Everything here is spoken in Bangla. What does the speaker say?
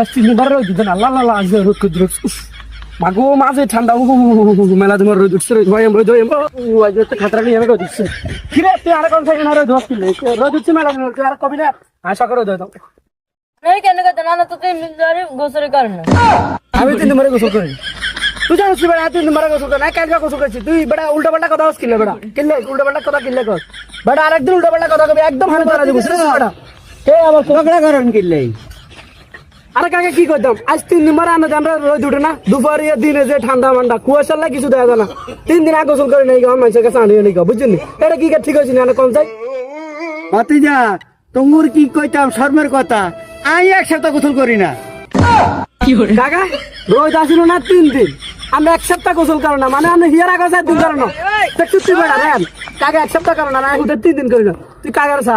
আজ তিন দিন বারে রোদ দিতে না। আল্লাহ আল্লাহ আজ রোদ করে রোদ। উফ, মাগো মাঝে ঠান্ডা। মেলা তোমার রোদ উঠছে রোদ ভাই রোদ আজ তো খাতরা নিয়ে রোদ উঠছে। কি রে তুই আর কোন থেকে না রোদ উঠছিল রোদ উঠছে মেলা তুই আর কবি না। আশা করে রোদ এই কেন করতে? না তো তুই মিলদারি গোসরি কর না। আমি তিন নম্বরে গোসল করি। তুই জানিস বেড়া তিন নম্বরে গোসল করি। না কাজ গোসল করছি। তুই বেড়া উল্টা পাল্টা কথা কিনলে বেড়া। কিনলে উল্টা পাল্টা কথা কিনলে কর বেড়া আরেকদিন উল্টা পাল্টা কথা কবি একদম বেড়া। কে আবার করেন কিনলে আরে কাকে কি করতাম আজ তিন দিন মারা আমরা আমরা রোদ উঠে না? দুপুরে দিনে যে ঠান্ডা মান্ডা কুয়াশার লাগে কিছু দেখা যায় না। তিন দিন আগে গোসল করে নেই আমার মানুষের কাছে আনিয়ে নেই বুঝছেন এটা কি ঠিক হয়েছে না? কোন চাই? ভাতিজা তোমার কি কইতাম? শর্মের কথা। আমি এক সপ্তাহ গোসল করি না। কাকা রোদ আসিল না তিন দিন। আমরা এক সপ্তাহ গোসল করো না মানে আমরা হিয়ার আগে চার দিন করো না। তা চুক্তি বেড়া রেন কাকা এক সপ্তাহ করো না তিন দিন করি না। তুই কাকার সা।